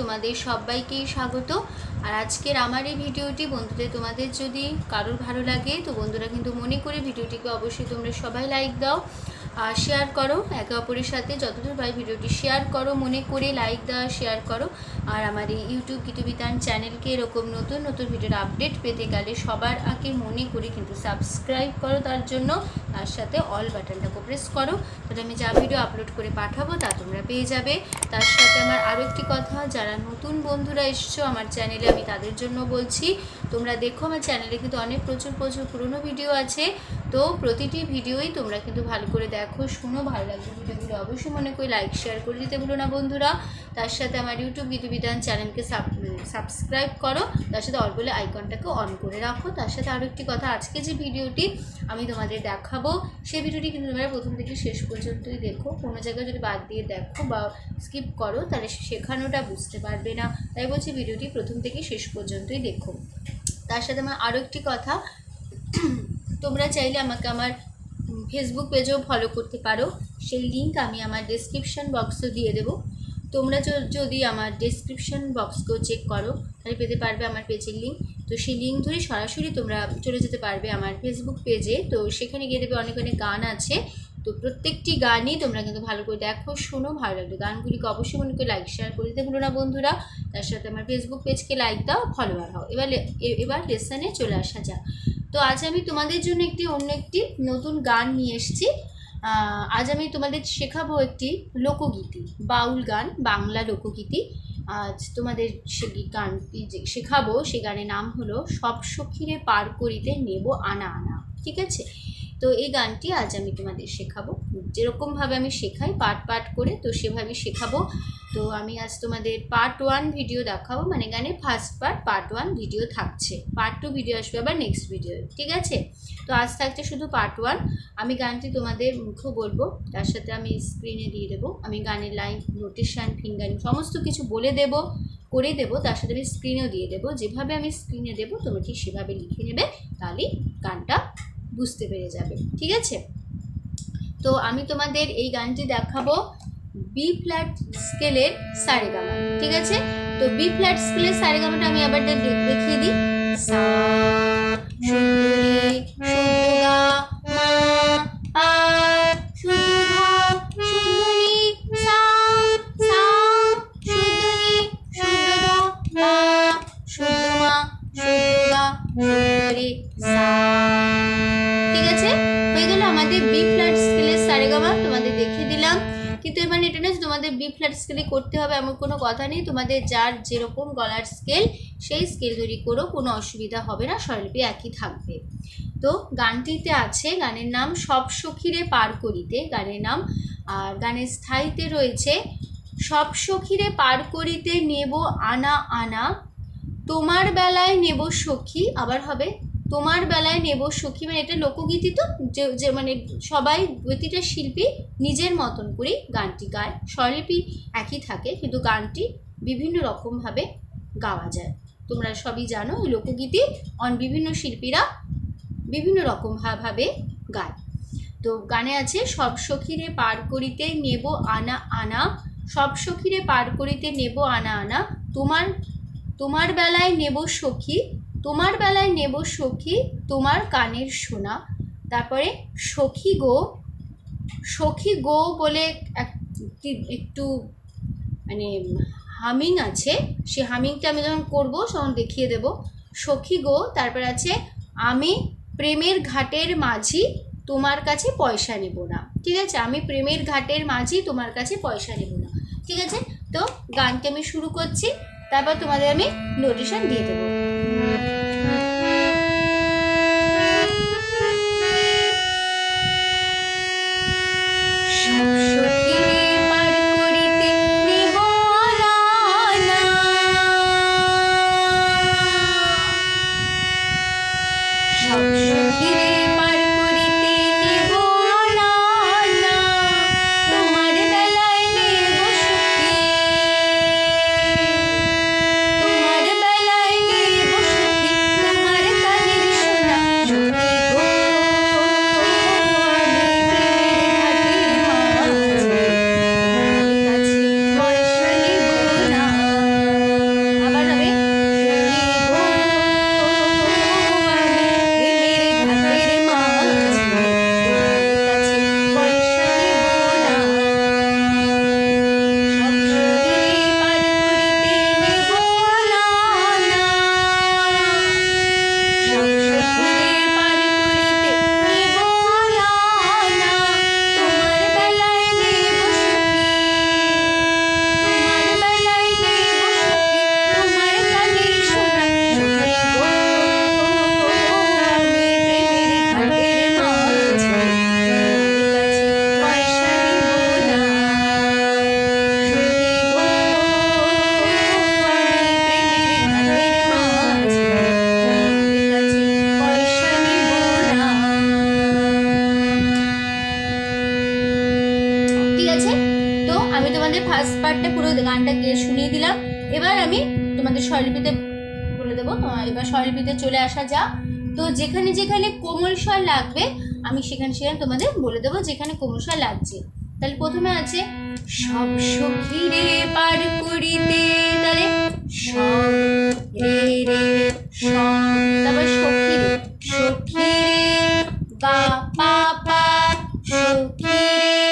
তোমাদের সবাইকেই স্বাগত। আর আজকের আমার এই ভিডিওটি বন্ধুদের তোমাদের যদি কারোর ভালো লাগে, তো বন্ধুরা কিন্তু মনে করে ভিডিওটিকে অবশ্যই তোমরা সবাই লাইক দাও। শেয়ার করো, একে অপরের সাথে যতদূর পাই ভিডিওটি শেয়ার করো, মনে করে লাইক দেওয়া শেয়ার করো। আর আমার এই ইউটিউব কিতুবিতান চ্যানেলকে এরকম নতুন নতুন ভিডিওর আপডেট পেতে গেলে সবার আগে মনে করে কিন্তু সাবস্ক্রাইব করো তার জন্য। তার সাথে অল বাটনটাকে প্রেস করো, তাহলে আমি যা ভিডিও আপলোড করে পাঠাবো তা তোমরা পেয়ে যাবে। তার সাথে আমার আরও একটি কথা, যারা নতুন বন্ধুরা এসছো আমার চ্যানেলে আমি তাদের জন্য বলছি, তোমরা দেখো আমার চ্যানেলে কিন্তু অনেক প্রচুর প্রচুর পুরনো ভিডিও আছে। তো প্রতিটি ভিডিওই তোমরা কিন্তু ভালো করে দেখো, শুনো, ভালো লাগবে ভিডিওগুলো অবশ্যই মনে করে লাইক শেয়ার করে দিতে ভুলো না বন্ধুরা। তার সাথে আমার ইউটিউব বিধিবিধান চ্যানেলকে সাবস্ক্রাইব করো, তার সাথে অল বলে আইকনটাকে অন করে রাখো। তার সাথে আরও একটি কথা, আজকে যে ভিডিওটি আমি তোমাদের দেখাবো সেই ভিডিওটি কিন্তু তোমরা প্রথম থেকে শেষ পর্যন্তই দেখো। কোনো জায়গায় যদি বাদ দিয়ে দেখো বা স্কিপ করো, তাহলে শেখানোটা বুঝতে পারবে না। তাই বলছি ভিডিওটি প্রথম থেকে শেষ পর্যন্তই দেখো। তার সাথে আমার আরও একটি কথা তোমরা চাইলে আমাকে আমার ফেসবুক পেজেও ফলো করতে পারো। সেই লিঙ্ক আমি আমার ডেসক্রিপশন বক্সে দিয়ে দেবো। তোমরা যদি আমার ডেসক্রিপশন বক্সকেও চেক করো, তাহলে পেতে পারবে আমার পেজের লিঙ্ক তো সেই লিঙ্ক ধরে সরাসরি তোমরা চলে যেতে পারবে আমার ফেসবুক পেজে তো সেখানে গিয়ে দেবে অনেক অনেক গান আছে। তো প্রত্যেকটি গানই তোমরা কিন্তু ভালো করে দেখো, শোনো, ভালো লাগবে গানগুলিকে অবশ্যই মনে করে লাইক শেয়ার করে দিতে ভুলো না বন্ধুরা। তার সাথে আমার ফেসবুক পেজকে লাইক দাও ফলোয়ার হও। এবার এবার লেসনে চলে আসা যাক। তো আজ আমি তোমাদের জন্য একটি, অন্য একটি নতুন গান নিয়ে এসেছি। আজ আমি তোমাদের শেখাবো একটি লোকগীতি, বাউল গান, বাংলা লোকগীতি। আজ তোমাদের সে গানটি শেখাবো, সে গানের নাম হলো, সব সখীরে পার করিতে নেব আনা আনা। ঠিক আছে? তো এই গানটি আজ আমি তোমাদের শেখাবো। যেরকমভাবে আমি শেখাই, পার্ট পার্ট করে, তো সেভাবে শেখাবো। তো আমি আজ তোমাদের পার্ট ওয়ান ভিডিও দেখাবো মানে গানে first part part one video থাকছে। পার্ট টু ভিডিও আসবে আবার নেক্সট ভিডিও, ঠিক আছে? তো আজ থাকছে শুধু পার্ট ওয়ান। আমি গানটি তোমাদের মুখও বলব, তার সাথে আমি স্ক্রিনে দিয়ে দেবো। আমি গানের লাইন, নোটেশন, ফিঙ্গারিং সমস্ত কিছু বলে দেব, করে দেবো, তার সাথে আমি স্ক্রিনেও দিয়ে দেবো। যেভাবে আমি স্ক্রিনে দেবো, তোমরা ঠিক সেভাবে লিখে নেবে, তাহলেই গানটা বুঝতে পেরে যাবে, ঠিক আছে? তো আমি তোমাদের এই গানটি দেখাবো বি ফ্ল্যাট স্কেলের সারেগামা, ঠিক আছে? তো বি ফ্ল্যাট স্কেলের সারেগামাটা আমি আবার দেখিয়ে দিই। সা এমন কোনো কথা নেই। তোমাদের যার যেরকম গলার স্কেল সেই স্কেল তৈরি করো, কোনো অসুবিধা হবে না, স্বরলিপি একই থাকবে। তো গানটিতে আছে, গানের নাম সব সখীরে পার করিতে, গানের নাম, আর গানের স্থায়ীতে রয়েছে, সব সখীরে পার করিতে নেব আনা আনা, তোমার বেলায় নেব সখী, আবার হবে তোমার বেলায় নেব সখী মানে এটা লোকগীতি তো, যে মানে সবাই প্রতিটা শিল্পী নিজের মতন করেই গানটি গায়। স্বরলিপি একই থাকে, কিন্তু গানটি বিভিন্ন রকমভাবে গাওয়া যায়। তোমরা সবই জানো এই লোকগীতি অন বিভিন্ন শিল্পীরা বিভিন্ন রকম ভা- ভাবে গায়। তো গানে আছে, সব সখীরে পার করিতে নেব আনা আনা, সব সখীরে পার করিতে নেব আনা আনা, তোমার তোমার বেলায় নেব সখী তোমার বেলায় নেব সখী তোমার কানের সোনা। তারপরে সখী গো সখী গো বলে একটি মানে হামিং আছে, সে হামিংটা আমি যখন করব তখন দেখিয়ে দেব। সখী গো, তারপর আছে, আমি প্রেমের ঘাটের মাঝি, তোমার কাছে পয়সা নেব না। ঠিক আছে? আমি প্রেমের ঘাটের মাঝি, তোমার কাছে পয়সা নেব না। ঠিক আছে? তো গানটি আমি শুরু করছি, তারপর তোমাদের আমি নোটিশন দিয়ে দেবো। স্বরলিপিতে বলে দেবো এবার স্বরলিপিতে চলে আসা যাক। তো যেখানে যেখানে কোমল স্বর লাগবে, আমি সেখানে সেখানে তোমাদের বলে দেবো যেখানে কোমল স্বর লাগছে। তাহলে প্রথমে আছে, সব সখীরে পার করিতে, তাহলে সব রে রে সব তারপর সখীরে সখীরে, গা পা পা, সখীরে গা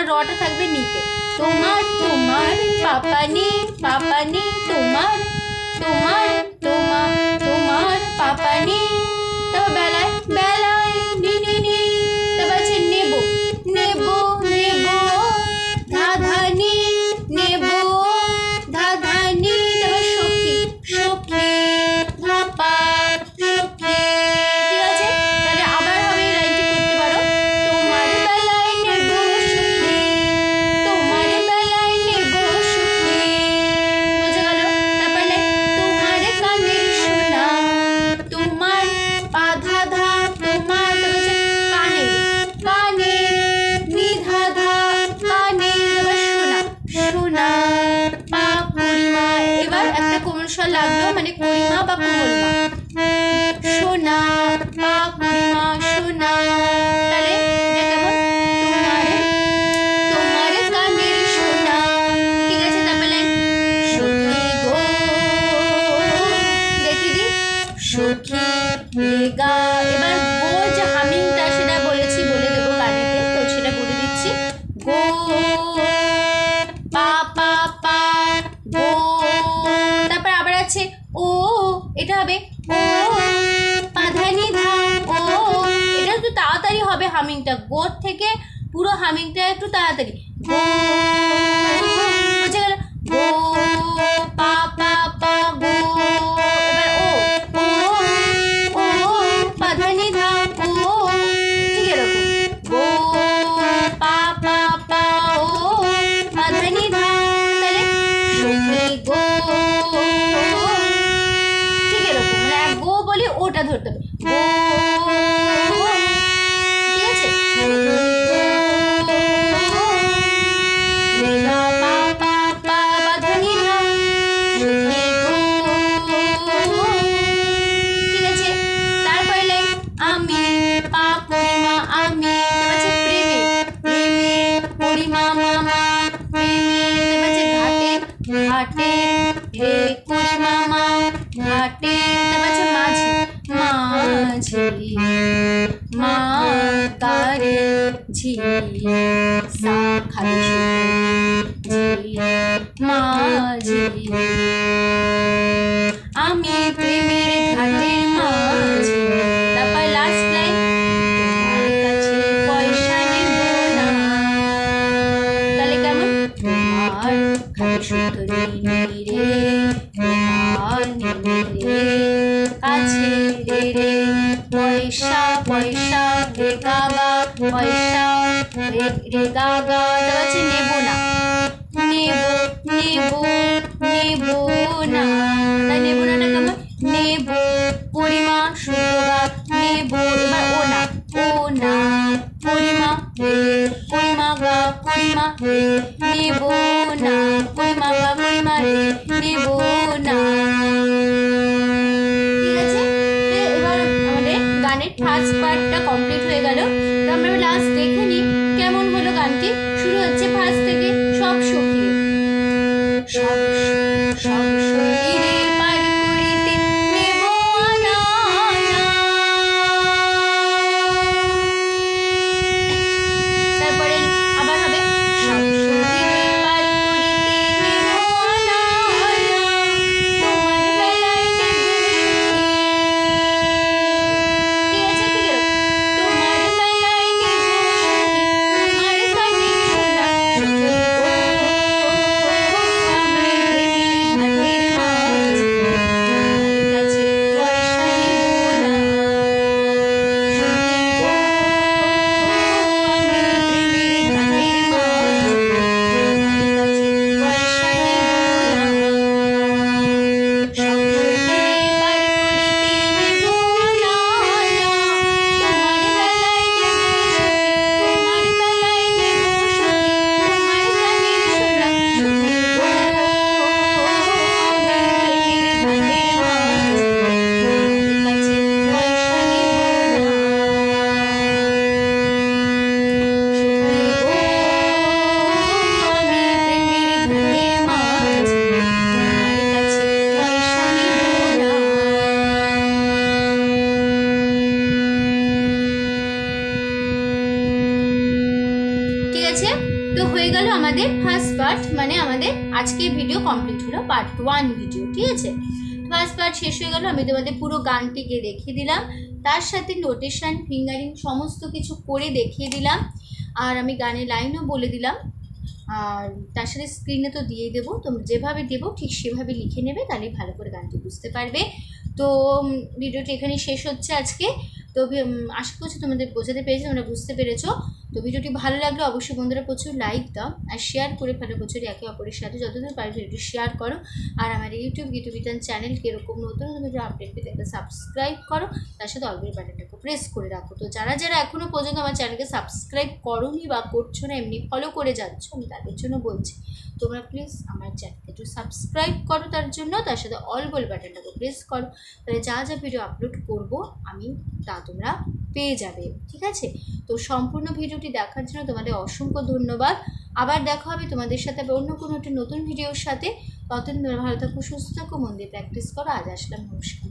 তোমার রটা থাকবে নিতে। তোমার তোমার পাপানি পাপানি তোমার তোমার তোমার হামিংটা গোর থেকে পুরো হামিংটা একটু তাড়াতাড়ি। গো। ও ও ও পা ও গো মানে ওটা ধরতে হবে। காட்டே পরিমা সুতোগা নেব এবার ও না ও না। পরিমা পরিমা গা পরিমা নেব না। পরিমা গা পরিমা নেব না। গানের ফার্স্ট পার্টটা কমপ্লিট হয়ে গেল। তো আমরা লাস্ট দেখে নিই কেমন হলো গানটি। শুরু হচ্ছে ফার্স্ট থেকে সব সখী। সব সব আমাদের ফার্স্ট পার্ট মানে আমাদের আজকের ভিডিও কমপ্লিট হলো পার্ট ওয়ান ভিডিও ঠিক আছে? ফার্স্ট পার্ট শেষ হয়ে গেল, আমি তোমাদের পুরো গানটিকে দেখিয়ে দিলাম। তার সাথে নোটেশন ফিঙ্গারিং সমস্ত কিছু করে দেখিয়ে দিলাম। আর আমি গানের লাইনও বলে দিলাম। আর তার সাথে স্ক্রিনে তো দিয়ে দেবো, তো যেভাবে দেবো, ঠিক সেভাবে লিখে নেবে, তাহলে ভালো করে গানটি বুঝতে পারবে। তো ভিডিওটি এখানে শেষ হচ্ছে আজকে। তো আশা করছি তোমাদের বোঝাতে পেরেছ, তোমরা বুঝতে পেরেছ। তো ভিডিওটি ভালো লাগলে অবশ্যই বন্ধুরা প্রচুর লাইক দাও আর শেয়ার করে ফেলো প্রচুর একে অপরের সাথে। যতদূর পারবে ভিডিওটি শেয়ার করো। আর আমার ইউটিউব ইউটিউব বিতান চ্যানেলকে এরকম নতুন নতুন ভিডিও আপডেট পেতে একটা সাবস্ক্রাইব করো। তার সাথে অলবেল বাটনটাকে প্রেস করে রাখো। তো যারা যারা এখনও পর্যন্ত আমার চ্যানেলকে সাবস্ক্রাইব করোনি বা করছ না, এমনি ফলো করে যাচ্ছ, আমি তাদের জন্য বলছি, তোমরা প্লিজ আমার চ্যানেলকে একটু সাবস্ক্রাইব করো তার জন্য। তার সাথে অল বেল বাটনটাকে প্রেস করো। তাহলে যা যা ভিডিও আপলোড করব আমি তা তোমরা পেয়ে যাবে। ঠিক আছে? তো সম্পূর্ণ ভিডিওটি দেখার জন্য তোমাদের অসংখ্য ধন্যবাদ। আবার দেখা হবে তোমাদের সাথে অন্য কোনো একটা নতুন ভিডিওর সাথে। ততদিন ভালো থাকো, সুস্থ থাকো, মন দিয়ে প্র্যাকটিস করো। আজ আসলাম, নমস্কার।